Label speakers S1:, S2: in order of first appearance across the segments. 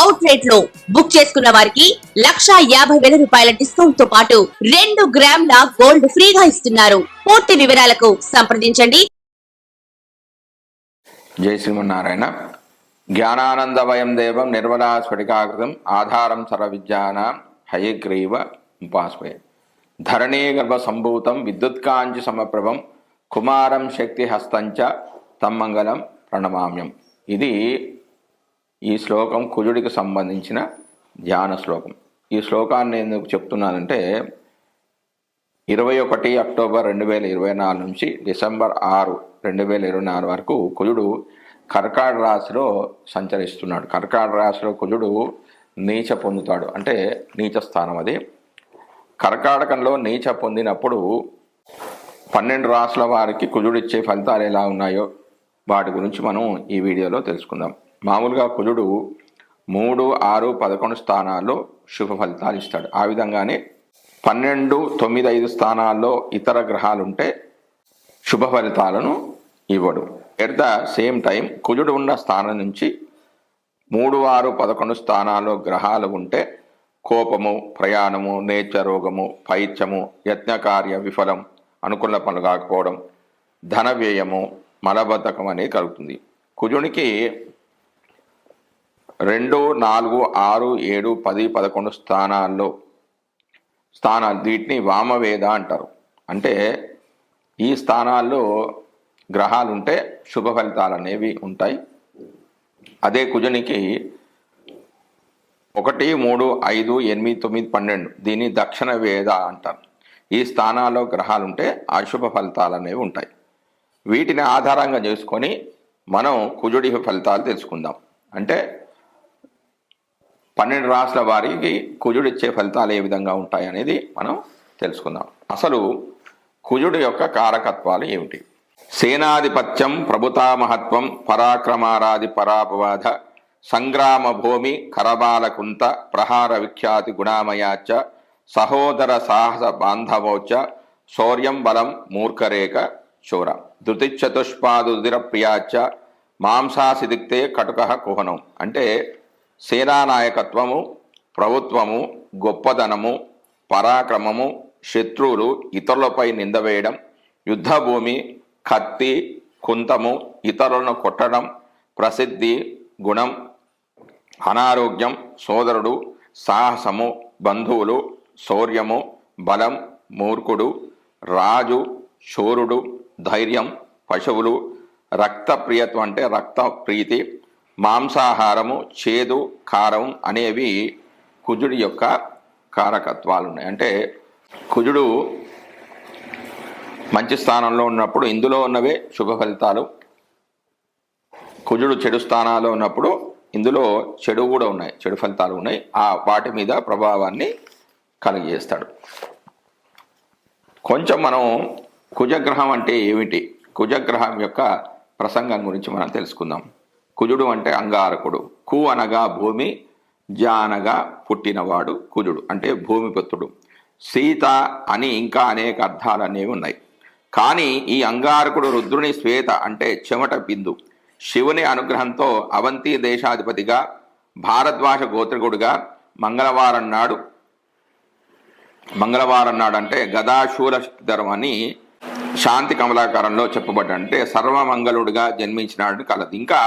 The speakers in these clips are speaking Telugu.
S1: అవుట్ రేట్లో బుక్ చేసుకున్న వారికి లక్ష యాభై వేల రూపాయల డిస్కౌంట్తో పాటు రెండు గ్రాముల గోల్డ్ ఫ్రీగా ఇస్తున్నారు. పూర్తి వివరాలకు సంప్రదించండి.
S2: జై శ్రీమన్నారాయణ. జ్ఞానానందవయం దేవం నిర్మలా స్ఫటికాకృతం ఆధారం సర్వవిద్యానాం హయగ్రీవ ఉపాస్మయ. ధరణీ గర్భ సంభూతం విద్యుత్కాంచి సమప్రభం కుమారం శక్తి హస్తంచ తమ్మంగళం ప్రణమామ్యం. ఇది ఈ శ్లోకం కుజుడికి సంబంధించిన ధ్యాన శ్లోకం. ఈ శ్లోకాన్ని ఎందుకు చెప్తున్నానంటే ఇరవై ఒకటి అక్టోబర్ రెండు వేల ఇరవై నాలుగు నుంచి డిసెంబర్ ఆరు రెండు వేల ఇరవై నాలుగు వరకు కుజుడు కర్కాడ రాశిలో సంచరిస్తున్నాడు. కర్కాడ రాశిలో కుజుడు నీచ పొందుతాడు. అంటే నీచ స్థానం అది. కర్కాటకంలో నీచ పొందినప్పుడు పన్నెండు రాసుల వారికి కుజుడిచ్చే ఫలితాలు ఎలా ఉన్నాయో వాటి గురించి మనం ఈ వీడియోలో తెలుసుకుందాం. మామూలుగా కుజుడు మూడు ఆరు పదకొండు స్థానాల్లో శుభ ఫలితాలు ఇస్తాడు. ఆ విధంగానే పన్నెండు తొమ్మిది ఐదు స్థానాల్లో ఇతర గ్రహాలు ఉంటే శుభ ఫలితాలను ఇవ్వడు. ఎట్ ద సేమ్ టైం కుజుడు ఉన్న స్థానం నుంచి మూడు ఆరు పదకొండు స్థానాల్లో గ్రహాలు ఉంటే కోపము ప్రయాణము నేచ రోగము పైత్యము యత్నకార్య విఫలం అనుకున్న పనులు కాకపోవడం ధన వ్యయము మలబద్ధకం అనేది కలుగుతుంది. కుజునికి రెండు నాలుగు ఆరు ఏడు పది పదకొండు స్థానాల్లో స్థానాలు వీటిని వామవేద అంటారు. అంటే ఈ స్థానాల్లో గ్రహాలు ఉంటే శుభ ఫలితాలు అనేవి ఉంటాయి. అదే కుజునికి ఒకటి మూడు ఐదు ఎనిమిది తొమ్మిది పన్నెండు దీన్ని దక్షిణ వేద అంటారు. ఈ స్థానాల్లో గ్రహాలు ఉంటే అశుభ ఫలితాలు అనేవి ఉంటాయి. వీటిని ఆధారంగా చేసుకొని మనం కుజుడి ఫలితాలు తెలుసుకుందాం. అంటే పన్నెండు రాసుల వారికి కుజుడు ఇచ్చే ఫలితాలు ఏ విధంగా ఉంటాయి అనేది మనం తెలుసుకుందాం. అసలు కుజుడు యొక్క కారకత్వాలు ఏమిటి? సేనాధిపత్యం ప్రభుతామహత్వం పరాక్రమారాది పరాపవాధ సంగ్రామ భూమి కరబాలకుంత ప్రహార విఖ్యాతి గుణామయాచ సహోదర సాహస బాంధవోచ శౌర్యం బలం మూర్ఖరేఖ చూర ధృతిచతుష్పాదుదిర ప్రియాచ మాంసాసిదిక్తే కటుక కుహనం. అంటే సేనానాయకత్వము ప్రభుత్వము గొప్పదనము పరాక్రమము శత్రువులు ఇతరులపై నిందవేయడం యుద్ధభూమి కత్తి కుంతము ఇతరులను కొట్టడం ప్రసిద్ధి గుణం అనారోగ్యం సోదరుడు సాహసము బంధువులు శౌర్యము బలం మూర్ఖుడు రాజు శూరుడు ధైర్యం పశువులు రక్త ప్రియత్వం అంటే రక్త ప్రీతి మాంసాహారము చేదు కారం అనేవి కుజుడి యొక్క కారకత్వాలు ఉన్నాయి. అంటే కుజుడు మంచి స్థానంలో ఉన్నప్పుడు ఇందులో ఉన్నవే శుభ ఫలితాలు. కుజుడు చెడు స్థానాల్లో ఉన్నప్పుడు ఇందులో చెడు కూడా ఉన్నాయి చెడు ఫలితాలు ఉన్నాయి. ఆ వాటి మీద ప్రభావాన్ని కలిగజేస్తాడు. కొంచెం మనం కుజగ్రహం అంటే ఏమిటి? కుజగ్రహం యొక్క ప్రసంగం గురించి మనం తెలుసుకుందాం. కుజుడు అంటే అంగారకుడు. కు అనగా భూమి జానగా పుట్టినవాడు కుజుడు అంటే భూమిపుత్రుడు సీత అని ఇంకా అనేక అర్థాలు అనేవి ఉన్నాయి. కానీ ఈ అంగారకుడు రుద్రుని శ్వేత అంటే చెమట బిందు. శివుని అనుగ్రహంతో అవంతి దేశాధిపతిగా భారద్వాజ గోత్రికుడుగా మంగళవారం నాడు మంగళవారం నాడు అంటే గదాశూల ధర్మని శాంతి కమలాకారంలో చెప్పబడ్డ అంటే సర్వమంగళుడిగా జన్మించినాడు కలదు. ఇంకా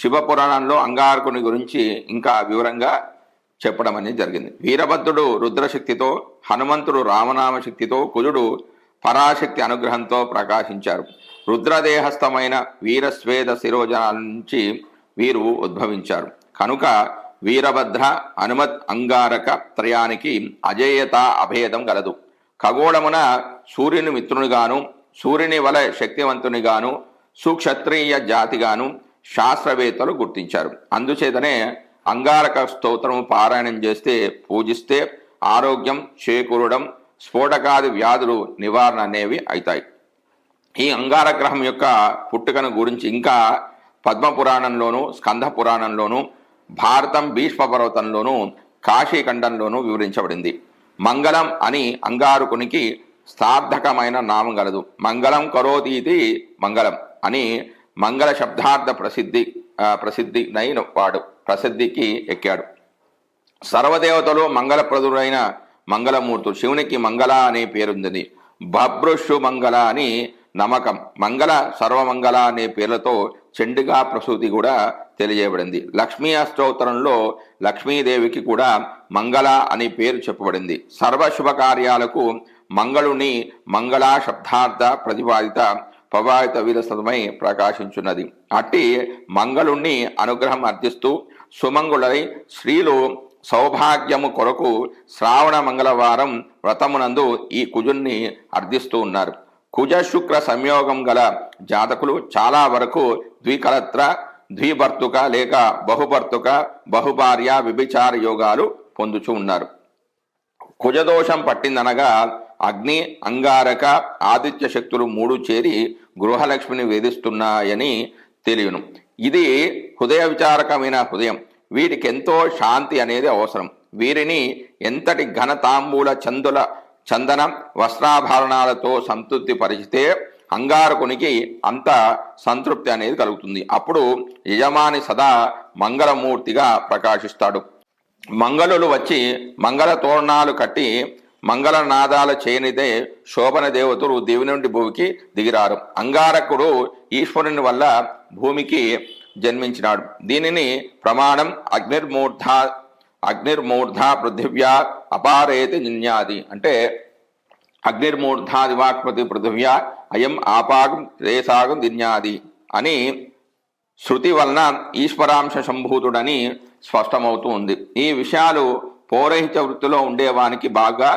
S2: శివపురాణంలో అంగారకుని గురించి ఇంకా వివరంగా చెప్పడం అనేది జరిగింది. వీరభద్రుడు రుద్రశక్తితో హనుమంతుడు రామనామ శక్తితో కుజుడు పరాశక్తి అనుగ్రహంతో ప్రకాశించారు. రుద్రదేహస్థమైన వీరస్వేద శిరోజనాల నుంచి వీరు ఉద్భవించారు. కనుక వీరభద్ర హనుమత్ అంగారక త్రయానికి అజేయత అభేదం గలదు ఖగోళమున సూర్యుని మిత్రునిగాను సూర్యుని వలె శక్తివంతునిగాను సుక్షత్రియ జాతిగాను శాస్త్రవేత్తలు గుర్తించారు. అందుచేతనే అంగారక స్తోత్రము పారాయణం చేస్తే పూజిస్తే ఆరోగ్యం చేకూరడం స్ఫోటకాది వ్యాధులు నివారణ అనేవి అవుతాయి ఈ అంగార గ్రహం యొక్క పుట్టుకను గురించి ఇంకా పద్మపురాణంలోను స్కంద పురాణంలోను భారతం భీష్మ పర్వతంలోను కాశీఖండంలోను వివరించబడింది. మంగళం అని అంగారకునికి సార్థకమైన నామం గలదు. మంగళం కరోతీతి మంగళం అని మంగళ శబ్దార్థ ప్రసిద్ధి ప్రసిద్ధి నైన వాడు ప్రసిద్ధికి ఎక్కాడు. సర్వదేవతలు మంగళప్రదుడైన మంగళమూర్తుడు శివునికి మంగళ అనే పేరుంది బభ్రుషు మంగళ అని నమ్మకం మంగళ సర్వమంగళ అనే పేర్లతో చెండుగా ప్రసూతి కూడా తెలియబడింది లక్ష్మీ అష్టోత్తరంలో లక్ష్మీదేవికి కూడా మంగళ అనే పేరు చెప్పబడింది. సర్వ శుభ కార్యాలకు మంగళుని మంగళ శబ్దార్థ ప్రతిపాదిత ప్రభావిత వీరసమై ప్రకాశించున్నది. అట్టి మంగళుణ్ణి అనుగ్రహం అర్థిస్తూ సుమంగుళై స్త్రీలు సౌభాగ్యము కొరకు శ్రావణ మంగళవారం వ్రతమునందు ఈ కుజుణ్ణి అర్థిస్తూ ఉన్నారు. కుజ శుక్ర సంయోగం గల జాతకులు చాలా వరకు ద్వికలత్ర ద్విభర్తుక లేక బహుభర్తుక బహుభార్య విభిచార యోగాలు పొందుచూ ఉన్నారు. కుజదోషం పట్టిందనగా అగ్ని అంగారక ఆదిత్య శక్తులు మూడు చేరి గృహలక్ష్మిని వేధిస్తున్నాయని తెలియను. ఇది హృదయ విచారకమైన హృదయం. వీటికి ఎంతో శాంతి అనేది అవసరం. వీరిని ఎంతటి ఘనతాంబూల చందుల చందన వస్త్రాభరణాలతో సంతృప్తి పరిచితే అంగారకునికి అంత సంతృప్తి అనేది కలుగుతుంది. అప్పుడు యజమాని సదా మంగళమూర్తిగా ప్రకాశిస్తాడు. మంగళులు వచ్చి మంగళ తోరణాలు కట్టి మంగళనాదాల చేయనిదే శోభన దేవతలు దేవి నుండి భూమికి దిగిరారు. అంగారకుడు ఈశ్వరుని వల్ల భూమికి జన్మించినాడు. దీనిని ప్రమాణం అగ్నిర్మూర్ధ అగ్నిర్మూర్ధ పృథివ్యా అపారేతి నిన్యాది అంటే అగ్నిర్మూర్ధాదివాక్పతి పృథివ్యా అయం ఆపాగం రేసాగం దిన్యాది అని శృతి వలన ఈశ్వరాంశ సంభూతుడని స్పష్టమవుతూ ఉంది. ఈ విషయాలు పౌరహిత వృత్తిలో ఉండేవానికి బాగా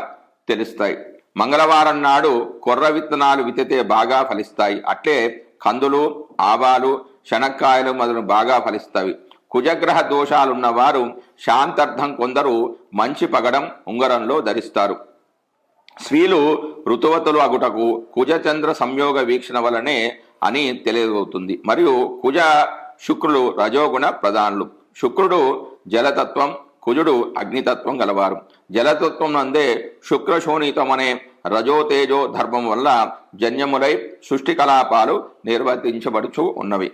S2: తెలుస్తాయి. మంగళవారం నాడు కొర్ర విత్తనాలు విత్తితే బాగా ఫలిస్తాయి. అట్లే కందులు ఆవాలు శనక్కాయలు మొదలు బాగా ఫలిస్తాయి. కుజగ్రహ దోషాలున్నవారు శాంతార్థం కొందరు మంచి పగడం ఉంగరంలో ధరిస్తారు. స్త్రీలు ఋతువతులు అగుటకు కుజచంద్ర సంయోగ వీక్షణ వలనే అని తెలియవుతుంది మరియు కుజ శుక్రులు రజోగుణ ప్రధానులు. శుక్రుడు జలతత్వం కుజుడు అగ్నితత్వం గలవారు. జలతత్వం నందే శుక్రశోణితం అనే రజోతేజో ధర్మం వల్ల జన్యములై సృష్టి కలాపాలు నిర్వర్తించబడుచు ఉన్నవి.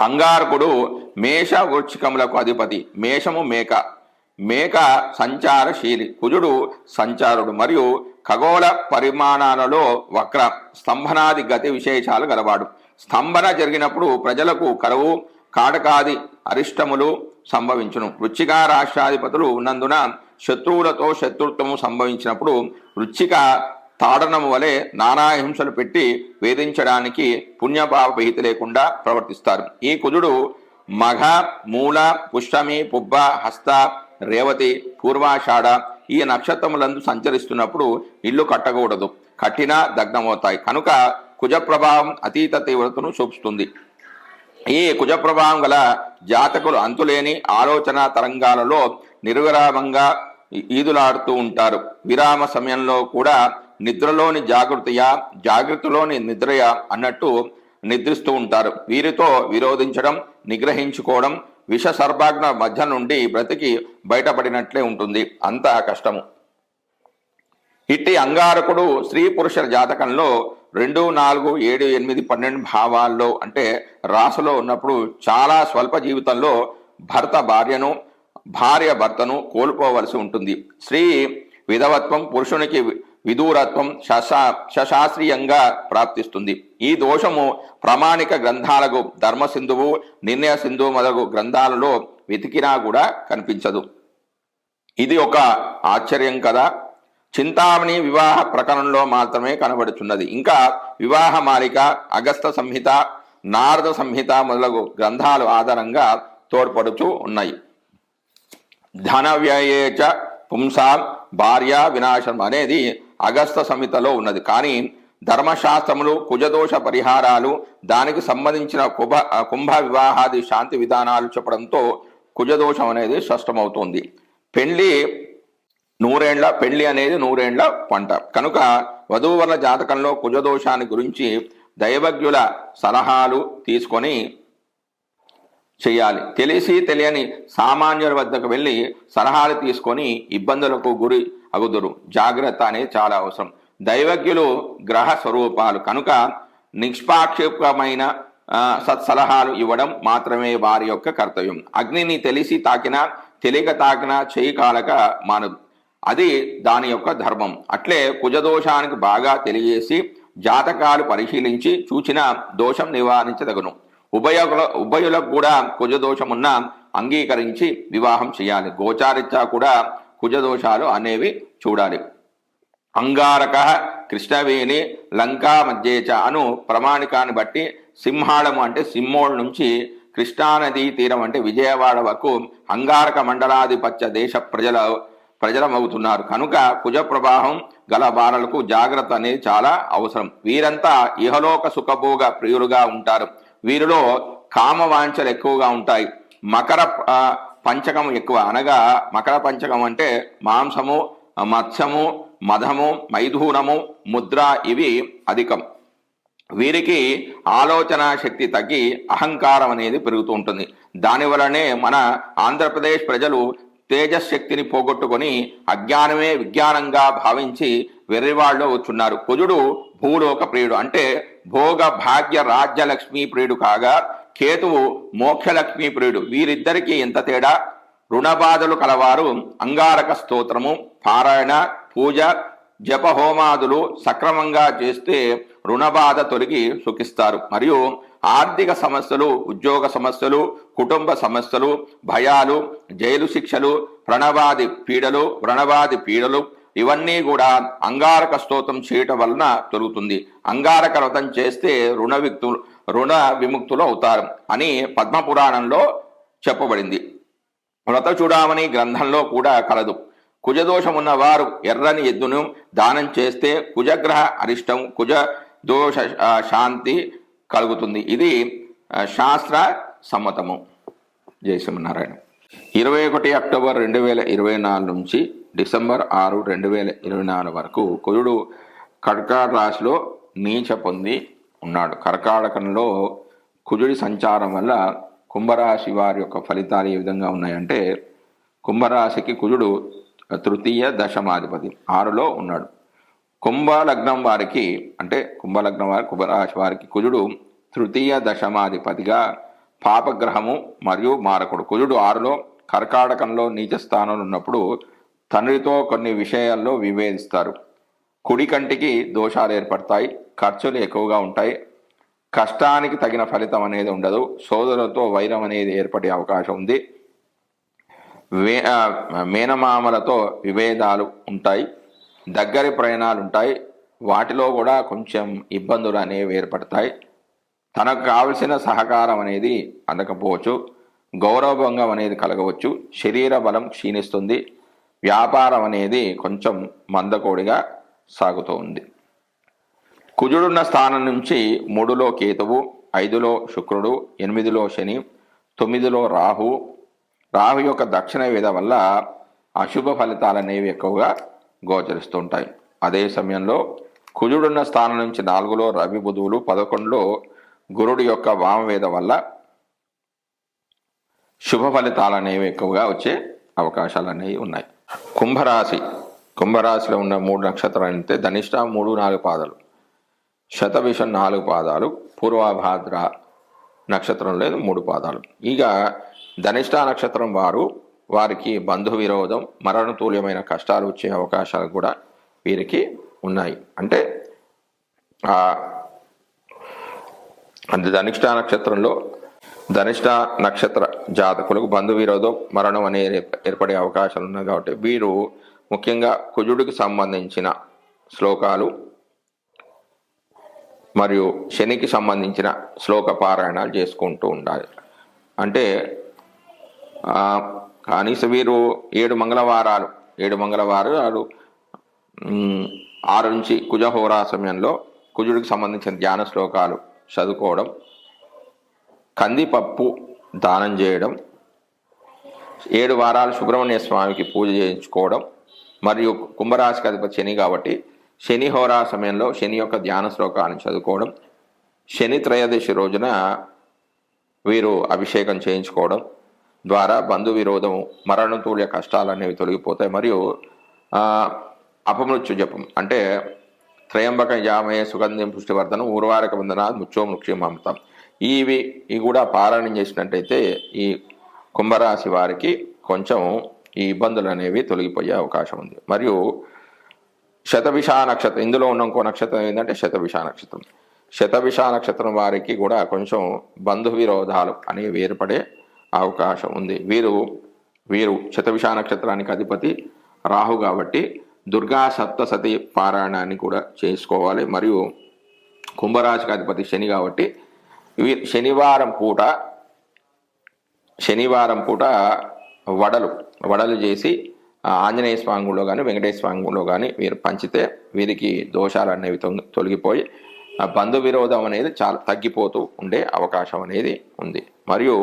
S2: అంగారకుడు మేష వృక్షికములకు అధిపతి. మేషము మేక. మేక సంచారశీలి. కుజుడు సంచారుడు మరియు ఖగోళ పరిమాణాలలో వక్ర స్తంభనాది గతి విశేషాలు గలవాడు. స్తంభన జరిగినప్పుడు ప్రజలకు కరువు కాడకాది అరిష్టములు సంభవించును. వృచ్చిక రాష్ట్రాధిపతులు ఉన్నందున శత్రువులతో శత్రుత్వము సంభవించినప్పుడు వృచ్చిక తాడనము వలె నానా హింసలు పెట్టి వేధించడానికి పుణ్యభావ విహిత లేకుండా ప్రవర్తిస్తారు. ఈ కుజుడు మఘ మూల పుష్టమి పుబ్బ హస్త రేవతి పూర్వాషాఢ ఈ నక్షత్రములందు సంచరిస్తున్నప్పుడు ఇల్లు కట్టకూడదు. కట్టినా దగ్నమవుతాయి కనుక కుజ ప్రభావం అతీత తీవ్రతను చూపుతుంది. ఈ కుజ ప్రభావం గల జాతకులు అంతులేని ఆలోచన తరంగాలలో నిర్విరామంగా ఈదులాడుతూ ఉంటారు. విరామ సమయంలో కూడా నిద్రలోని జాగృతియా జాగృతిలోని నిద్రయ అన్నట్టు నిద్రిస్తూ ఉంటారు. వీరితో విరోధించడం నిగ్రహించుకోవడం విష సర్భాగ్న మధ్య నుండి బ్రతికి బయటపడినట్లే ఉంటుంది. అంత కష్టము. ఇట్టి అంగారకుడు స్త్రీ పురుషుల జాతకంలో రెండు నాలుగు ఏడు ఎనిమిది పన్నెండు భావాల్లో అంటే రాసులో ఉన్నప్పుడు చాలా స్వల్ప జీవితంలో భర్త భార్యను భార్య భర్తను కోల్పోవలసి ఉంటుంది. స్త్రీ విధవత్వం పురుషునికి విదూరత్వం శశా శశాస్త్రీయంగా ప్రాప్తిస్తుంది. ఈ దోషము ప్రామాణిక గ్రంథాలకు ధర్మసింధువు నిర్ణయ సింధువు మొదలగు గ్రంథాలలో వెతికినా కూడా కనిపించదు. ఇది ఒక ఆశ్చర్యం కదా. చింతామణి వివాహ ప్రకరణంలో మాత్రమే కనబడుచున్నది. ఇంకా వివాహ మాలిక అగస్త సంహిత నారద సంహిత మొదలగు గ్రంథాలు ఆధారంగా తోడ్పడుతూ ఉన్నాయి. ధన వ్యయేచ పుంసాం భార్య వినాశం అనేది అగస్త సంహితలో ఉన్నది. కానీ ధర్మశాస్త్రములు కుజదోష పరిహారాలు దానికి సంబంధించిన కుభ కుంభ వివాహాది శాంతి విధానాలు చెప్పడంతో కుజదోషం అనేది స్పష్టమవుతుంది పెళ్ళి నూరేండ్ల పెళ్ళి అనేది నూరేండ్ల పంట. కనుక వధూవరుల జాతకంలో కుజదోషాన్ని గురించి దైవజ్ఞుల సలహాలు తీసుకొని చేయాలి. తెలిసి తెలియని సామాన్యుల వద్దకు వెళ్ళి సలహాలు తీసుకొని ఇబ్బందులకు గురి అగుదురు జాగ్రత్త అనేది చాలా అవసరం. దైవజ్ఞులు గ్రహ స్వరూపాలు. కనుక నిష్పాక్షికమైన సత్సలహాలు ఇవ్వడం మాత్రమే వారి యొక్క కర్తవ్యం. అగ్నిని తెలిసి తాకినా తెలియక తాకినా చేయి కాలక మానదు. అది దాని యొక్క ధర్మం. అట్లే కుజదోషానికి బాగా తెలియజేసి జాతకాలు పరిశీలించి చూచిన దోషం నివారించదగును. ఉభయుల ఉభయులకు కూడా కుజదోషం ఉన్న అంగీకరించి వివాహం చేయాలి. గోచారిత్యా కూడా కుజదోషాలు అనేవి చూడాలి. అంగారక కృష్ణవేణి లంకా మధ్యేచ అను ప్రమాణికాన్ని బట్టి సింహాళము అంటే సింహోళ నుంచి కృష్ణానదీ తీరం అంటే విజయవాడ వరకు అంగారక మండలాధిపత్య దేశ ప్రజల ప్రజలమవుతున్నారు. కనుక కుజ ప్రవాహం గల బాలలకు జాగ్రత్త అనేది చాలా అవసరం. వీరంతా ఇహలోక సుఖభోగ ప్రియులుగా ఉంటారు. వీరిలో కామ వాంఛలు ఎక్కువగా ఉంటాయి. మకర పంచకం ఎక్కువ అనగా మకర పంచకం అంటే మాంసము మత్స్యము మధము మైథూనము ముద్ర ఇవి అధికం. వీరికి ఆలోచన శక్తి తగ్గి అహంకారం అనేది పెరుగుతూ ఉంటుంది. దానివలనే మన ఆంధ్రప్రదేశ్ ప్రజలు తేజశక్తిని పోగొట్టుకొని అజ్ఞానమే విజ్ఞానంగా భావించి వెర్రివాళ్ళు వచ్చున్నారు. కుజుడు భూలోక ప్రియుడు. అంటే భోగ భాగ్య రాజ్యలక్ష్మీ ప్రియుడు కాగా కేతువు మోక్షలక్ష్మీ ప్రియుడు. వీరిద్దరికీ ఎంత తేడా? రుణబాధలు కలవారు అంగారక స్తోత్రము పారాయణ పూజ జపహోమాదులు సక్రమంగా చేస్తే రుణబాధ తొలగి సుఖిస్తారు. మరియు ఆర్థిక సమస్యలు ఉద్యోగ సమస్యలు కుటుంబ సమస్యలు భయాలు జైలు శిక్షలు ప్రణవాది పీడలు వ్రణవాది పీడలు ఇవన్నీ కూడా అంగారక స్తోత్రం చేయటం వలన తొలుగుతుంది. అంగారక వ్రతం చేస్తే రుణ విక్తులు రుణ విముక్తులు అవుతారు అని పద్మపురాణంలో చెప్పబడింది. వ్రత చూడామని గ్రంథంలో కూడా కలదు. కుజదోషం ఉన్నవారు ఎర్రని ఎద్దును దానం చేస్తే కుజగ్రహ అరిష్టం కుజ దోష శాంతి కలుగుతుంది. ఇది శాస్త్ర సమ్మతము. జయసింహనారాయణ ఇరవై ఒకటి అక్టోబర్ రెండు వేల ఇరవై నాలుగు నుంచి డిసెంబర్ ఆరు రెండు వేల ఇరవై నాలుగు వరకు కుజుడు కర్కాట రాశిలో నీచ పొంది ఉన్నాడు. కర్కాటకంలో కుజుడి సంచారం వల్ల కుంభరాశి వారి యొక్క ఫలితాలు ఏ విధంగా ఉన్నాయంటే కుంభరాశికి కుజుడు తృతీయ దశమాధిపతి ఆరులో ఉన్నాడు. కుంభలగ్నం వారికి అంటే కుంభలగ్నం వారి కుంభరాశి వారికి కుజుడు తృతీయ దశమాధిపతిగా పాపగ్రహము మరియు మారకుడు. కుజుడు ఆరులో కర్కాటకంలో నీచ స్థానంలో ఉన్నప్పుడు తండ్రితో కొన్ని విషయాల్లో విభేదిస్తారు. కుడి కంటికి దోషాలు ఏర్పడతాయి ఖర్చులు ఎక్కువగా ఉంటాయి కష్టానికి తగిన ఫలితం అనేది ఉండదు సోదరులతో వైరం అనేది ఏర్పడే అవకాశం ఉంది. వే మేనమామలతో విభేదాలు ఉంటాయి. దగ్గరి ప్రయాణాలు ఉంటాయి వాటిలో కూడా కొంచెం ఇబ్బందులు అనేవి ఏర్పడతాయి. తనకు కావలసిన సహకారం అనేది అందకపోవచ్చు. గౌరవభంగం అనేది కలగవచ్చు. శరీర బలం క్షీణిస్తుంది. వ్యాపారం అనేది కొంచెం మందకోడిగా సాగుతూ ఉంది కుజుడున్న స్థానం నుంచి మూడులో కేతువు ఐదులో శుక్రుడు ఎనిమిదిలో శని తొమ్మిదిలో రాహు. రాహు యొక్క దక్షిణ విధ వల్ల అశుభ ఫలితాలు అనేవి ఎక్కువగా గోచరిస్తుంటాయి అదే సమయంలో కుజుడున్న స్థానం నుంచి నాలుగులో రవి బుధువులు పదకొండులో గురుడు యొక్క వామవేద వల్ల శుభ ఫలితాలు అనేవి ఎక్కువగా వచ్చే అవకాశాలు అనేవి ఉన్నాయి. కుంభరాశి కుంభరాశిలో ఉన్న మూడు నక్షత్రాలు అంటే ధనిష్ట మూడు నాలుగు పాదాలు శతభిషం నాలుగు పాదాలు పూర్వభాద్ర నక్షత్రం లేదు మూడు పాదాలు. ఇక ధనిష్ట నక్షత్రం వారు వారికి బంధు విరోధం మరణతుల్యమైన కష్టాలు వచ్చే అవకాశాలు కూడా వీరికి ఉన్నాయి. అంటే అంటే ధనిష్ట నక్షత్రంలో ధనిష్ట నక్షత్ర జాతకులకు బంధు విరోధం మరణం అనేది ఏర్పడే అవకాశాలు ఉన్నాయి కాబట్టి వీరు ముఖ్యంగా కుజుడికి సంబంధించిన శ్లోకాలు మరియు శనికి సంబంధించిన శ్లోక పారాయణాలు చేసుకుంటూ ఉండాలి. అంటే కనీసం వీరు ఏడు మంగళవారాలు ఏడు మంగళవారాలు ఆరు నుంచి కుజహోరా సమయంలో కుజుడికి సంబంధించిన ధ్యాన శ్లోకాలు చదువుకోవడం కందిపప్పు దానం చేయడం ఏడు వారాలు సుబ్రహ్మణ్య స్వామికి పూజ చేయించుకోవడం మరియు కుంభరాశికి అధిపతి శని కాబట్టి శని హోరా సమయంలో శని యొక్క ధ్యాన శ్లోకాన్ని చదువుకోవడం శని త్రయోదశి రోజున వీరు అభిషేకం చేయించుకోవడం ద్వారా బంధు విరోధం మరణతుల్య కష్టాలు అనేవి తొలగిపోతాయి. మరియు అపమృత్యు జపం అంటే త్రయంబక యామయ సుగంధం పుష్టివర్ధనం ఊర్వారక వందన ముచ్చో ముఖ్యం అమృతం. ఇవి ఇవి కూడా పారాయణం చేసినట్టయితే ఈ కుంభరాశి వారికి కొంచెం ఈ ఇబ్బందులు అనేవి తొలగిపోయే అవకాశం ఉంది. మరియు శతభిషా నక్షత్రం ఇందులో ఉన్న ఇంకో నక్షత్రం ఏంటంటే శతభిషా నక్షత్రం. శతభిషా నక్షత్రం వారికి కూడా కొంచెం బంధు విరోధాలు అనేవి ఏర్పడే అవకాశం ఉంది. వీరు వీరు శతవిష నక్షత్రానికి అధిపతి రాహు కాబట్టి దుర్గా సప్తసతి పారాయణాన్ని కూడా చేసుకోవాలి. మరియు కుంభరాశికి అధిపతి శని కాబట్టి వీ శనివారం పూట శనివారం పూట వడలు వడలు చేసి ఆంజనేయ స్వామి గుడిలో కానీ వెంకటేశ్వర స్వామి గుడిలో కానీ వీరు పంచితే వీరికి దోషాలు అనేవి తొలగిపోయి బంధు విరోధం అనేది చాలా తగ్గిపోతూ ఉండే అవకాశం అనేది ఉంది. మరియు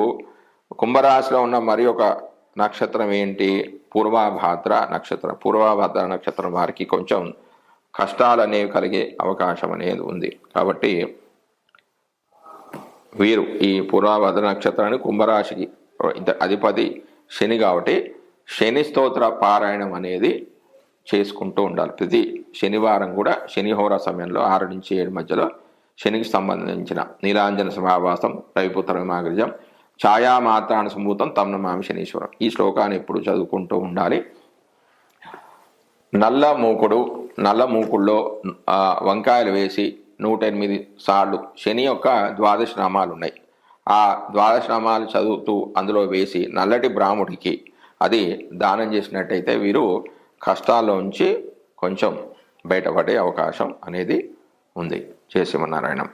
S2: కుంభరాశిలో ఉన్న మరి ఒక నక్షత్రం ఏంటి? పూర్వాభాద్ర నక్షత్రం. పూర్వాభాద్ర నక్షత్రం వారికి కొంచెం కష్టాలు అనేవి కలిగే అవకాశం అనేది ఉంది. కాబట్టి వీరు ఈ పూర్వభద్ర నక్షత్రాన్ని కుంభరాశికి అధిపతి శని కాబట్టి శని స్తోత్ర పారాయణం అనేది చేసుకుంటూ ఉండాలి. ప్రతి శనివారం కూడా శనిహోర సమయంలో ఆరు నుంచి ఏడు మధ్యలో శనికి సంబంధించిన నీలాంజన సమావాసం రవిపుత్ర విమాగ్రజం ఛాయామాత్రాన్ని సంభూతం తమ్న మామి శనీశ్వరం. ఈ శ్లోకాన్ని ఎప్పుడు చదువుకుంటూ ఉండాలి? నల్ల మూకుడు నల్ల మూకుల్లో వంకాయలు వేసి నూట ఎనిమిది సార్లు శని యొక్క ద్వాదశ నామాలు ఉన్నాయి. ఆ ద్వాదశ నామాలు చదువుతూ అందులో వేసి నల్లటి బ్రాహ్మడికి అది దానం చేసినట్టయితే వీరు కష్టాల్లోంచి కొంచెం బయటపడే అవకాశం అనేది ఉంది. చేసి నారాయణం